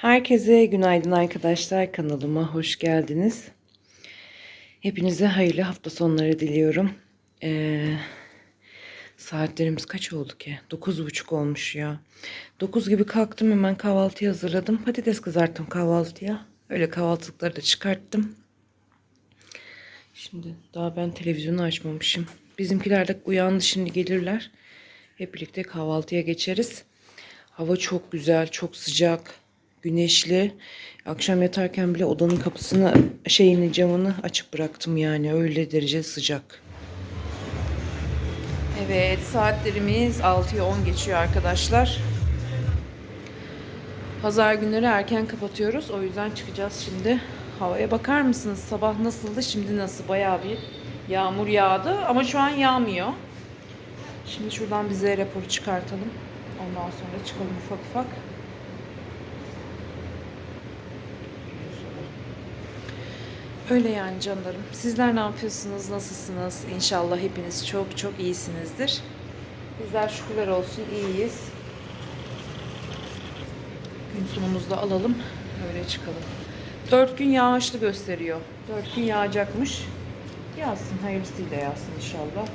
Herkese günaydın arkadaşlar. Kanalıma hoş geldiniz. Hepinize hayırlı hafta sonları diliyorum. Ee, saatlerimiz kaç oldu ki? 9.30 olmuş ya. 9 gibi kalktım hemen kahvaltıyı hazırladım. Patates kızarttım kahvaltıya. Öyle kahvaltılıkları da çıkarttım. Şimdi daha ben televizyonu açmamışım. Bizimkiler de uyandı şimdi gelirler. Hep birlikte kahvaltıya geçeriz. Hava çok güzel, çok sıcak, güneşli. Akşam yatarken bile odanın kapısını, şeyini, camını açık bıraktım yani. Öyle derece sıcak. Evet, saatlerimiz 6'ya 10 geçiyor arkadaşlar. Pazar günleri erken kapatıyoruz. O yüzden çıkacağız şimdi. Havaya bakar mısınız? Sabah nasıldı, şimdi nasıl? Bayağı bir yağmur yağdı ama şu an yağmıyor. Şimdi şuradan bize raporu çıkartalım. Ondan sonra çıkalım ufak ufak. Öyle yani canlarım. Sizler ne yapıyorsunuz? Nasılsınız? İnşallah hepiniz çok çok iyisinizdir. Bizler şükürler olsun iyiyiz. Gün sonumuzu da alalım. Öyle çıkalım. Dört gün yağışlı gösteriyor. Dört gün yağacakmış. Yağsın. Hayırlısıyla yağsın inşallah.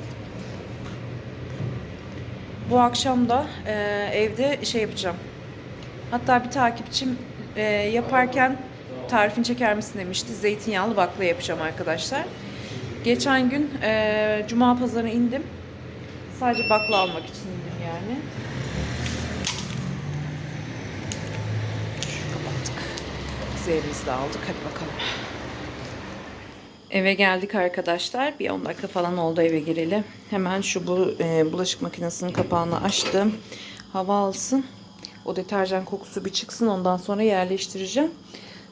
Bu akşam da e, evde şey yapacağım. Hatta bir takipçim e, yaparken tarifini çeker misin demişti. Zeytinyağlı bakla yapacağım arkadaşlar. Geçen gün e, Cuma pazarına indim. Sadece bakla almak için indim yani. Şu kapattık. Zehirimizi de aldık. Hadi bakalım. Eve geldik arkadaşlar. Bir 10 dakika falan oldu eve gireli. Hemen şu bu e, bulaşık makinesinin kapağını açtım. Hava alsın. O deterjan kokusu bir çıksın. Ondan sonra yerleştireceğim.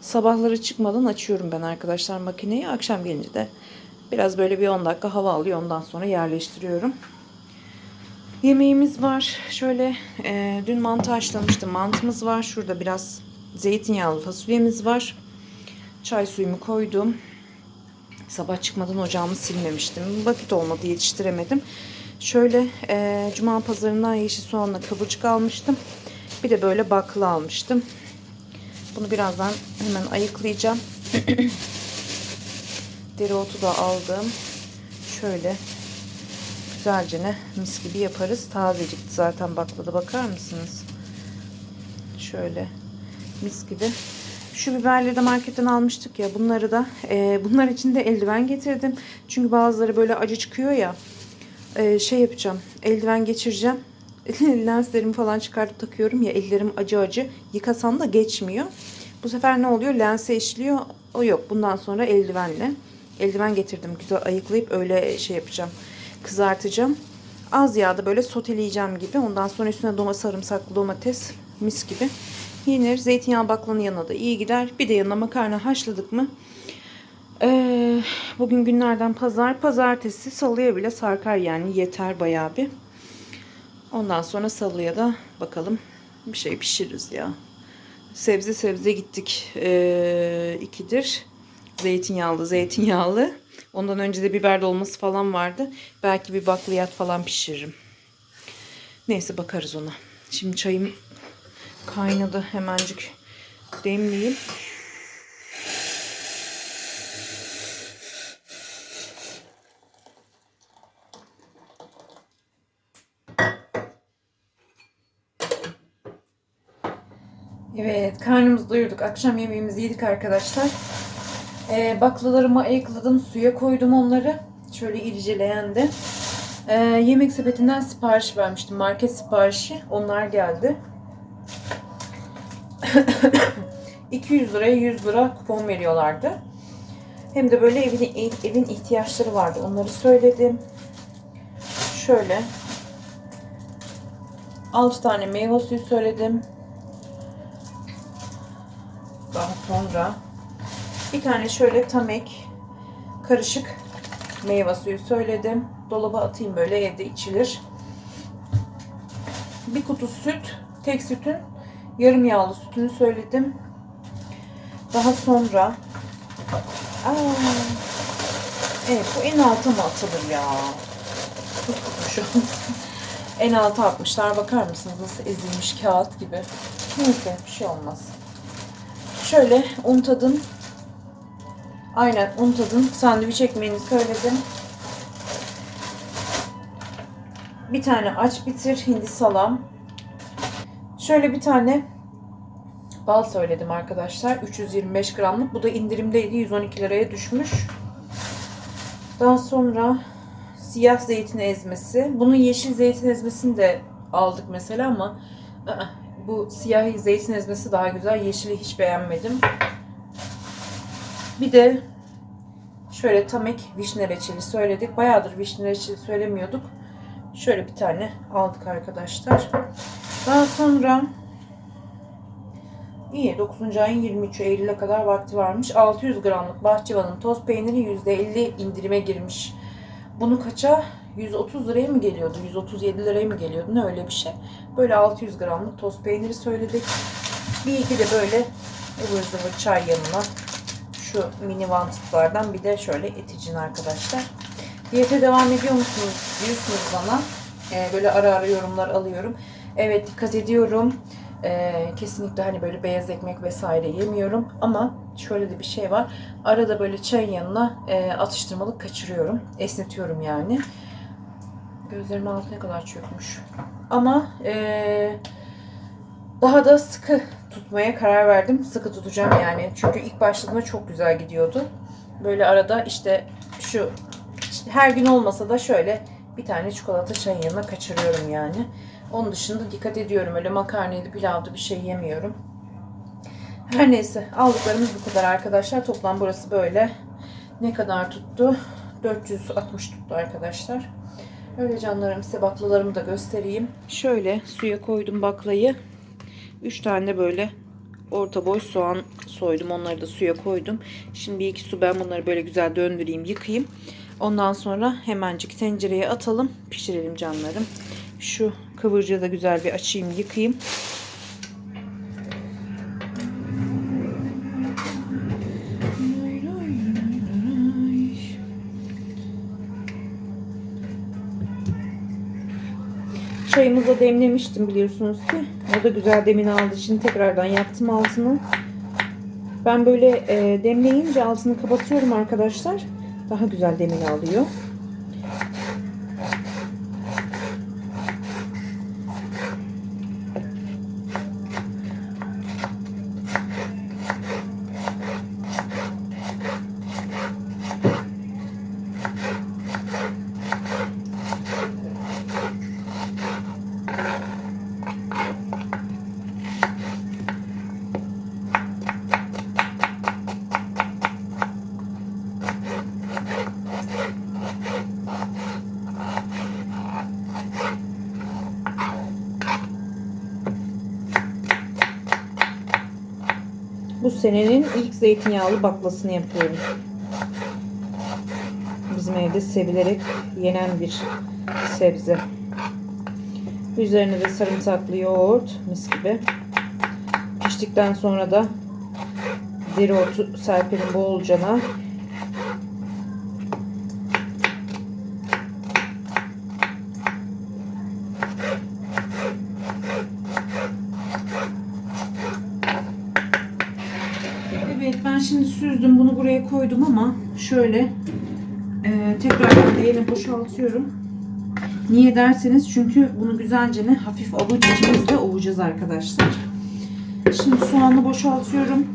Sabahları çıkmadan açıyorum ben arkadaşlar makineyi. Akşam gelince de biraz böyle bir 10 dakika hava alıyor. Ondan sonra yerleştiriyorum. Yemeğimiz var. Şöyle e, dün mantı haşlamıştım. Mantımız var. Şurada biraz zeytinyağlı fasulyemiz var. Çay suyumu koydum. Sabah çıkmadan ocağımı silmemiştim. Vakit olmadı yetiştiremedim. Şöyle e, Cuma pazarından yeşil soğanla kıvırcık almıştım. Bir de böyle bakla almıştım. Bunu birazdan hemen ayıklayacağım. Dereotu da aldım. Şöyle güzelce ne mis gibi yaparız. Tazecikti zaten baklada bakar mısınız? Şöyle mis gibi. Şu biberleri de marketten almıştık ya. Bunları da e, bunlar için de eldiven getirdim. Çünkü bazıları böyle acı çıkıyor ya. E, şey yapacağım. Eldiven geçireceğim. Lenslerimi falan çıkartıp takıyorum ya. Ellerim acı acı. Yıkasam da geçmiyor. Bu sefer ne oluyor? Lense işliyor. O yok. Bundan sonra eldivenle. Eldiven getirdim. Güzel ayıklayıp öyle şey yapacağım. Kızartacağım. Az yağda böyle soteleyeceğim gibi. Ondan sonra üstüne domates, sarımsaklı domates mis gibi yenir. Zeytinyağı baklanın yanına da iyi gider. Bir de yanına makarna haşladık mı? Ee, bugün günlerden pazar. Pazartesi salıya bile sarkar yani. Yeter bayağı bir. Ondan sonra salıya da bakalım bir şey pişiririz ya. Sebze sebze gittik. Ee, ikidir. Zeytinyağlı zeytinyağlı. Ondan önce de biber dolması falan vardı. Belki bir bakliyat falan pişiririm. Neyse bakarız ona. Şimdi çayım kaynadı. Hemencik demleyeyim. Evet, karnımızı doyurduk. Akşam yemeğimizi yedik arkadaşlar. Ee, baklalarımı ayıkladım, suya koydum onları. Şöyle irice leğende. Ee, yemek sepetinden sipariş vermiştim. Market siparişi. Onlar geldi. 200 liraya 100 lira kupon veriyorlardı. Hem de böyle evin, evin ihtiyaçları vardı. Onları söyledim. Şöyle 6 tane meyve suyu söyledim. Daha sonra bir tane şöyle tamek karışık meyve suyu söyledim. Dolaba atayım böyle evde içilir. Bir kutu süt, tek sütün yarım yağlı sütünü söyledim. Daha sonra Aa, evet bu en alta mı atılır ya? En alta atmışlar. Bakar mısınız nasıl ezilmiş kağıt gibi. Neyse bir şey olmaz. Şöyle un tadım. Aynen un tadım. Sandviç ekmeğini söyledim. Bir tane aç bitir hindi salam. Şöyle bir tane bal söyledim arkadaşlar. 325 gramlık. Bu da indirimdeydi. 112 liraya düşmüş. Daha sonra siyah zeytin ezmesi. Bunun yeşil zeytin ezmesini de aldık mesela ama ı-ı, bu siyah zeytin ezmesi daha güzel. Yeşili hiç beğenmedim. Bir de şöyle tamek vişne reçeli söyledik. Bayağıdır vişne reçeli söylemiyorduk. Şöyle bir tane aldık arkadaşlar. Daha sonra iyi 9. ayın 23 Eylül'e kadar vakti varmış. 600 gramlık bahçıvanın toz peyniri %50 indirime girmiş. Bunu kaça? 130 liraya mı geliyordu? 137 liraya mı geliyordu? Ne öyle bir şey. Böyle 600 gramlık toz peyniri söyledik. Bir iki de böyle ıvır zıvır çay yanına şu mini wanted bir de şöyle eticin arkadaşlar. Diyete devam ediyor musunuz diyorsunuz bana. Ee, böyle ara ara yorumlar alıyorum. Evet dikkat ediyorum. Ee, kesinlikle hani böyle beyaz ekmek vesaire yemiyorum. Ama şöyle de bir şey var. Arada böyle çayın yanına e, atıştırmalık kaçırıyorum. Esnetiyorum yani. Gözlerimin altı ne kadar çökmüş. Ama e, daha da sıkı tutmaya karar verdim. Sıkı tutacağım yani. Çünkü ilk başladığımda çok güzel gidiyordu. Böyle arada işte şu işte her gün olmasa da şöyle bir tane çikolata çayın yanına kaçırıyorum yani. Onun dışında dikkat ediyorum. Öyle makarnaydı, pilavdı bir şey yemiyorum. Her neyse aldıklarımız bu kadar arkadaşlar. Toplam burası böyle. Ne kadar tuttu? 460 tuttu arkadaşlar. Öyle canlarım size baklalarımı da göstereyim. Şöyle suya koydum baklayı. 3 tane böyle orta boy soğan soydum. Onları da suya koydum. Şimdi bir iki su ben bunları böyle güzel döndüreyim, yıkayayım. Ondan sonra hemencik tencereye atalım, pişirelim canlarım. Şu kıvırcığı da güzel bir açayım, yıkayayım. Çayımızı da demlemiştim biliyorsunuz ki. O da güzel demin aldı. Şimdi tekrardan yaktım altını. Ben böyle e, demleyince altını kapatıyorum arkadaşlar. Daha güzel demin alıyor. Senenin ilk zeytinyağlı baklasını yapıyorum. Bizim evde sevilerek yenen bir sebze. Üzerine de sarımsaklı yoğurt mis gibi. Piştikten sonra da dereotu serpelim bolcana. Evet ben şimdi süzdüm bunu buraya koydum ama şöyle e, tekrar yeni boşaltıyorum. Niye derseniz çünkü bunu güzelce ne hafif avuç içimizde ovacağız arkadaşlar. Şimdi soğanı boşaltıyorum.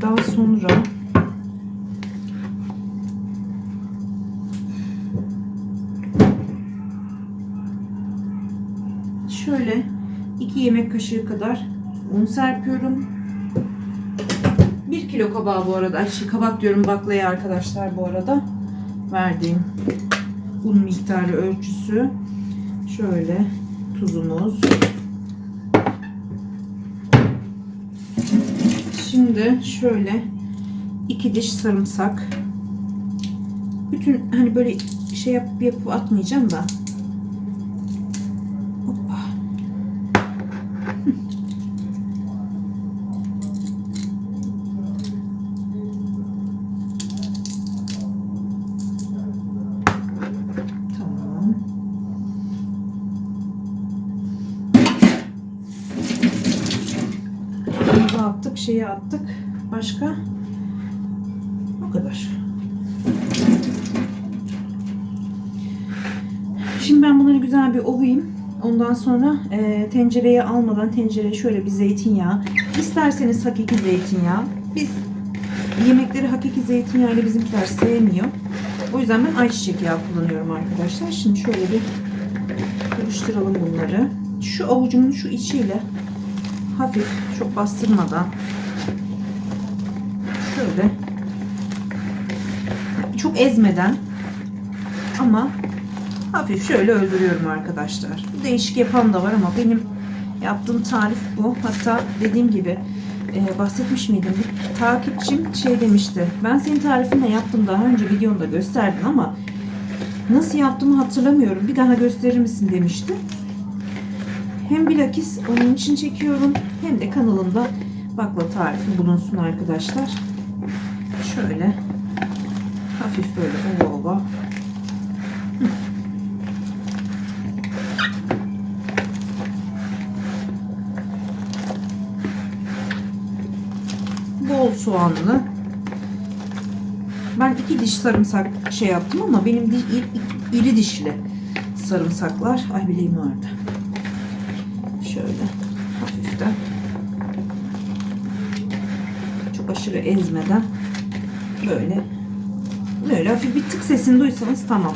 Daha sonra şöyle 2 yemek kaşığı kadar un serpiyorum. 1 kilo kabağı bu arada. Ay, şey, kabak diyorum baklaya arkadaşlar bu arada. Verdiğim un miktarı ölçüsü. Şöyle tuzumuz. Şimdi şöyle iki diş sarımsak. Bütün hani böyle şey yapıp yapıp atmayacağım da. Hoppa. Tamam. Attık, şeyi attık. Başka? O kadar. Şimdi ben bunları güzel bir ovayım. Ondan sonra e, tencereye almadan tencereye şöyle bir zeytinyağı. İsterseniz hakiki zeytinyağı. Biz yemekleri hakiki zeytinyağı ile bizimkiler sevmiyor. O yüzden ben ayçiçek yağı kullanıyorum arkadaşlar. Şimdi şöyle bir karıştıralım bunları. Şu avucumun şu içiyle hafif çok bastırmadan şöyle çok ezmeden ama hafif şöyle öldürüyorum arkadaşlar. Değişik yapan da var ama benim yaptığım tarif bu. Hatta dediğim gibi e, bahsetmiş miydim? Bir takipçim şey demişti. Ben senin tarifinle yaptım daha önce videonda gösterdin ama nasıl yaptığımı hatırlamıyorum. Bir daha gösterir misin demişti. Hem bilakis onun için çekiyorum hem de kanalımda bakla tarifi bulunsun arkadaşlar. Şöyle hafif böyle ova ova bol soğanlı. Ben iki diş sarımsak şey yaptım ama benim iri, iri dişli sarımsaklar. Ay bileğim vardı. Şöyle hafiften. Çok aşırı ezmeden böyle böyle hafif bir tık sesini duysanız tamam.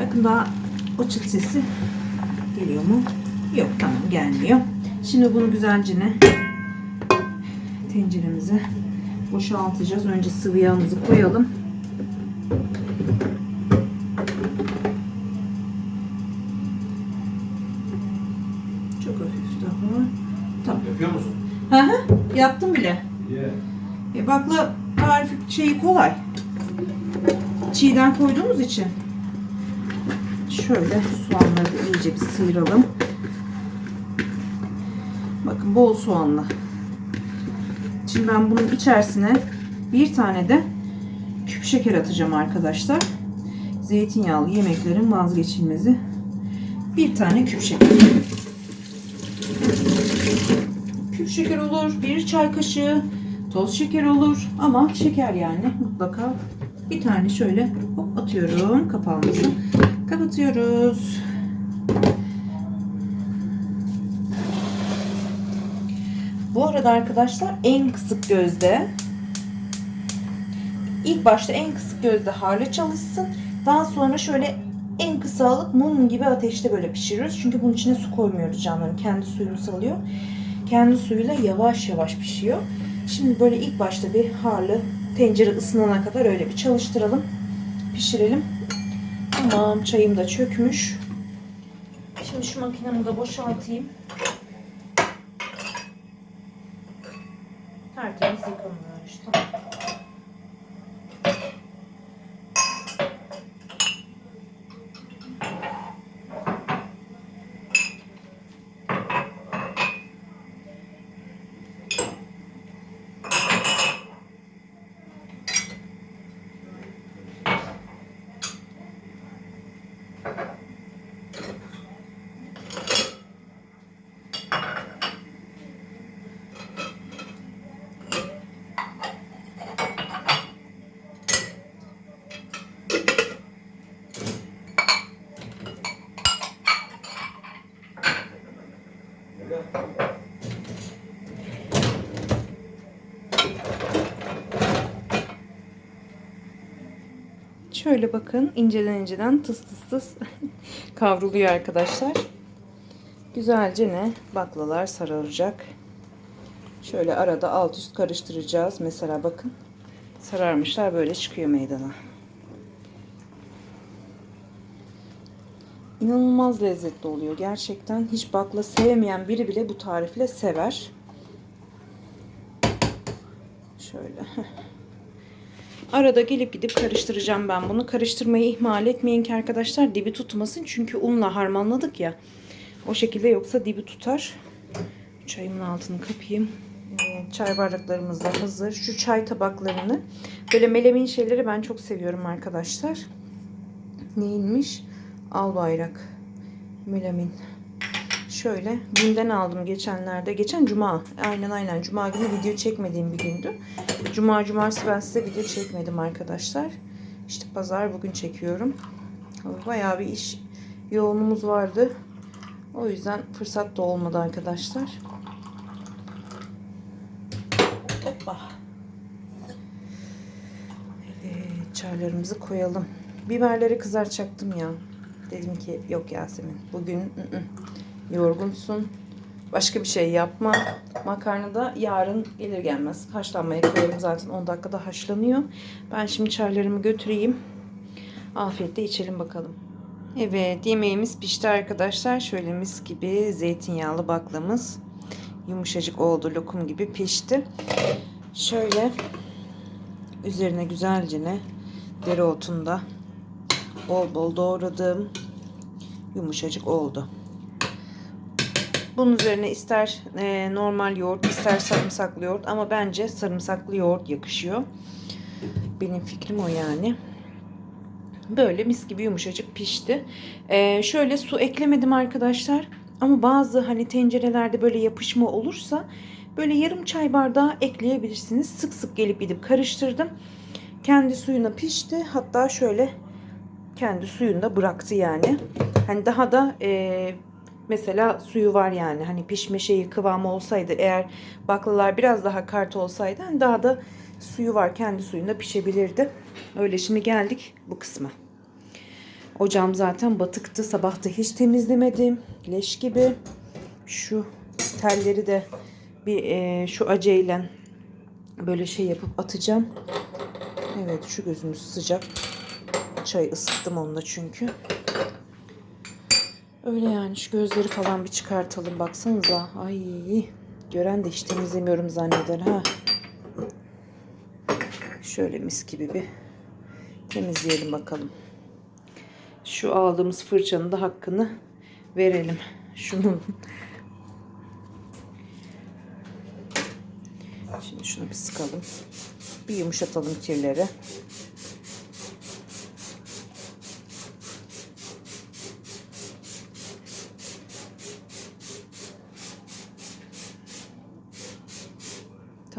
Bakın daha o çıt sesi geliyor mu? Yok tamam gelmiyor. Şimdi bunu güzelce ne tenceremize boşaltacağız. Önce sıvı yağımızı koyalım. Çok hafif daha. Tamam. Yapıyor musun? Hı hı, yaptım bile. Yeah. E, bakla tarifi şeyi kolay. Çiğden koyduğumuz için. Şöyle soğanları da iyice bir sıyıralım. Bakın bol soğanlı. Şimdi ben bunun içerisine bir tane de küp şeker atacağım arkadaşlar. Zeytinyağlı yemeklerin vazgeçilmezi. Bir tane küp şeker. Küp şeker olur, bir çay kaşığı toz şeker olur ama şeker yani mutlaka bir tane şöyle hop atıyorum kapağımızı kapatıyoruz. Bu arada arkadaşlar en kısık gözde ilk başta en kısık gözde harlı çalışsın. Daha sonra şöyle en kısa alıp mum gibi ateşte böyle pişiriyoruz. Çünkü bunun içine su koymuyoruz canlarım. Kendi suyunu salıyor. Kendi suyuyla yavaş yavaş pişiyor. Şimdi böyle ilk başta bir harlı tencere ısınana kadar öyle bir çalıştıralım. Pişirelim. Tamam çayım da çökmüş. Şimdi şu makinemi de boşaltayım. Tertemiz yıkanmış. Tamam. Şöyle bakın inceden inceden tıs tıs tıs kavruluyor arkadaşlar. Güzelce ne baklalar sararacak. Şöyle arada alt üst karıştıracağız. Mesela bakın sararmışlar böyle çıkıyor meydana. İnanılmaz lezzetli oluyor gerçekten. Hiç bakla sevmeyen biri bile bu tarifle sever. Şöyle. Arada gelip gidip karıştıracağım ben bunu. Karıştırmayı ihmal etmeyin ki arkadaşlar dibi tutmasın. Çünkü unla harmanladık ya. O şekilde yoksa dibi tutar. Çayımın altını kapayım. Evet, çay bardaklarımız da hazır. Şu çay tabaklarını böyle melemin şeyleri ben çok seviyorum arkadaşlar. Neymiş? Al bayrak. Melamin. Şöyle günden aldım geçenlerde. Geçen cuma. Aynen aynen. Cuma günü video çekmediğim bir gündü. Cuma cumartesi ben size video çekmedim arkadaşlar. İşte pazar bugün çekiyorum. Bayağı bir iş yoğunluğumuz vardı. O yüzden fırsat da olmadı arkadaşlar. Hoppa. Evet, çaylarımızı koyalım. Biberleri kızartacaktım ya. Dedim ki yok Yasemin bugün ı -ı, yorgunsun. Başka bir şey yapma. Makarna da yarın gelir gelmez. Haşlanmaya koyarım zaten 10 dakikada haşlanıyor. Ben şimdi çaylarımı götüreyim. Afiyetle içelim bakalım. Evet yemeğimiz pişti arkadaşlar. Şöyle mis gibi zeytinyağlı baklamız. Yumuşacık oldu lokum gibi pişti. Şöyle üzerine güzelce ne dereotunda bol bol doğradığım yumuşacık oldu. Bunun üzerine ister e, normal yoğurt ister sarımsaklı yoğurt ama bence sarımsaklı yoğurt yakışıyor. Benim fikrim o yani. Böyle mis gibi yumuşacık pişti. Ee, şöyle su eklemedim arkadaşlar. Ama bazı hani tencerelerde böyle yapışma olursa böyle yarım çay bardağı ekleyebilirsiniz. Sık sık gelip gidip karıştırdım. Kendi suyuna pişti. Hatta şöyle kendi suyunda bıraktı yani. Hani daha da e, mesela suyu var yani. Hani pişme şeyi kıvamı olsaydı eğer baklalar biraz daha kart olsaydı hani daha da suyu var. Kendi suyunda pişebilirdi. Öyle şimdi geldik bu kısma. Ocağım zaten batıktı. Sabah da hiç temizlemedim. Leş gibi. Şu telleri de bir e, şu aceyle böyle şey yapıp atacağım. Evet şu gözümüz sıcak. Çay ısıttım onda çünkü. Öyle yani şu gözleri falan bir çıkartalım. Baksanıza. Ay gören de hiç temizlemiyorum zanneder ha. Şöyle mis gibi bir temizleyelim bakalım. Şu aldığımız fırçanın da hakkını verelim. Şunun. Şimdi şunu bir sıkalım. Bir yumuşatalım kirleri.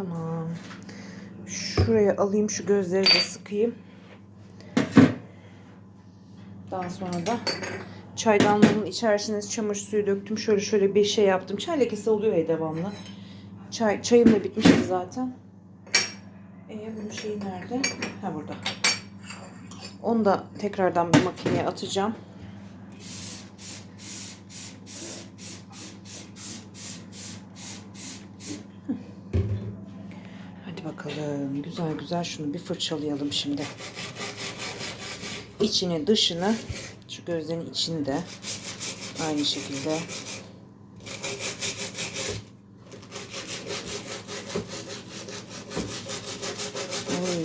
Tamam. Şuraya alayım şu gözleri de sıkayım. Daha sonra da çaydanlığımın içerisine çamaşır suyu döktüm. Şöyle şöyle bir şey yaptım. Çay lekesi oluyor ya devamlı. Çay, çayım da bitmişti zaten. Ee, bunun şeyi nerede? Ha burada. Onu da tekrardan bir makineye atacağım. Hadi bakalım. Güzel güzel şunu bir fırçalayalım şimdi. İçini dışını şu gözlerin içinde aynı şekilde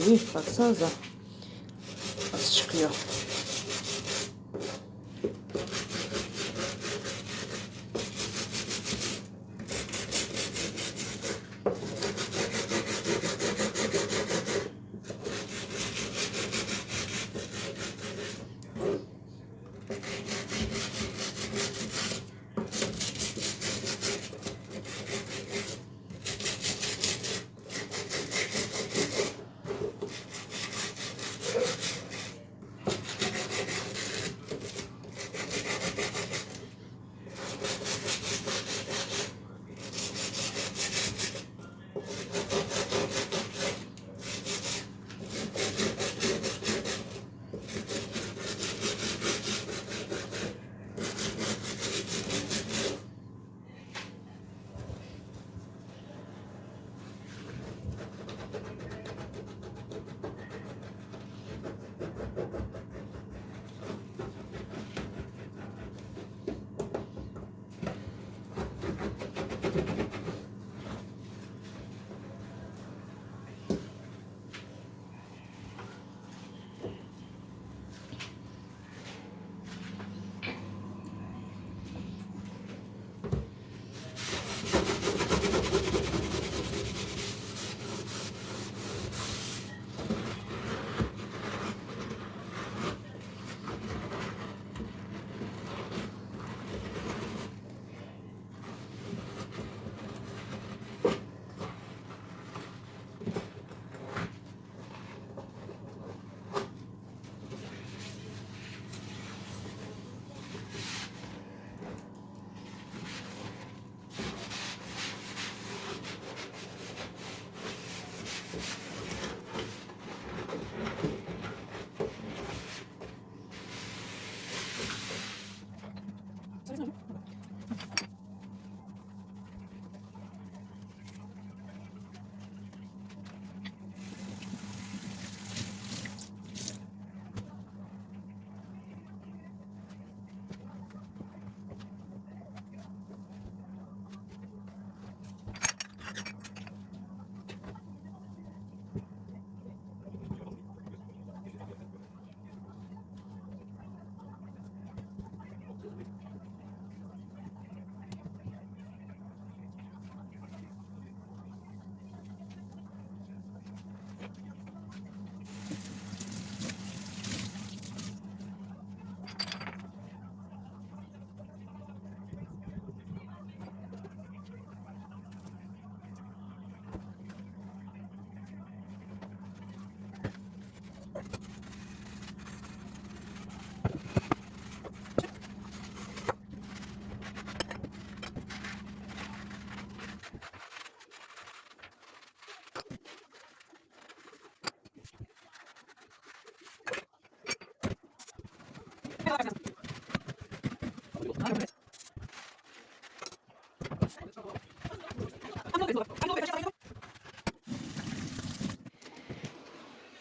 Oy, baksanıza nasıl çıkıyor.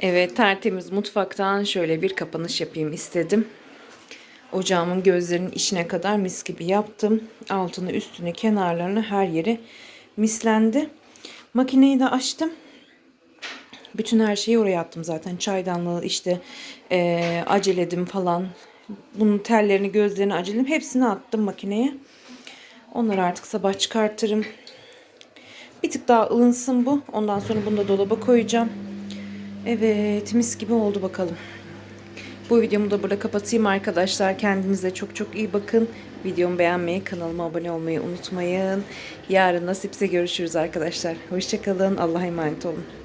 Evet tertemiz mutfaktan şöyle bir kapanış yapayım istedim. Ocağımın gözlerinin içine kadar mis gibi yaptım. Altını üstünü kenarlarını her yeri mislendi. Makineyi de açtım. Bütün her şeyi oraya attım zaten. Çaydanlığı işte eee aceledim falan. Bunun tellerini gözlerini aceledim. Hepsini attım makineye. Onları artık sabah çıkartırım. Bir tık daha ılınsın bu. Ondan sonra bunu da dolaba koyacağım. Evet mis gibi oldu bakalım. Bu videomu da burada kapatayım arkadaşlar. Kendinize çok çok iyi bakın. Videomu beğenmeyi, kanalıma abone olmayı unutmayın. Yarın nasipse görüşürüz arkadaşlar. Hoşçakalın. Allah'a emanet olun.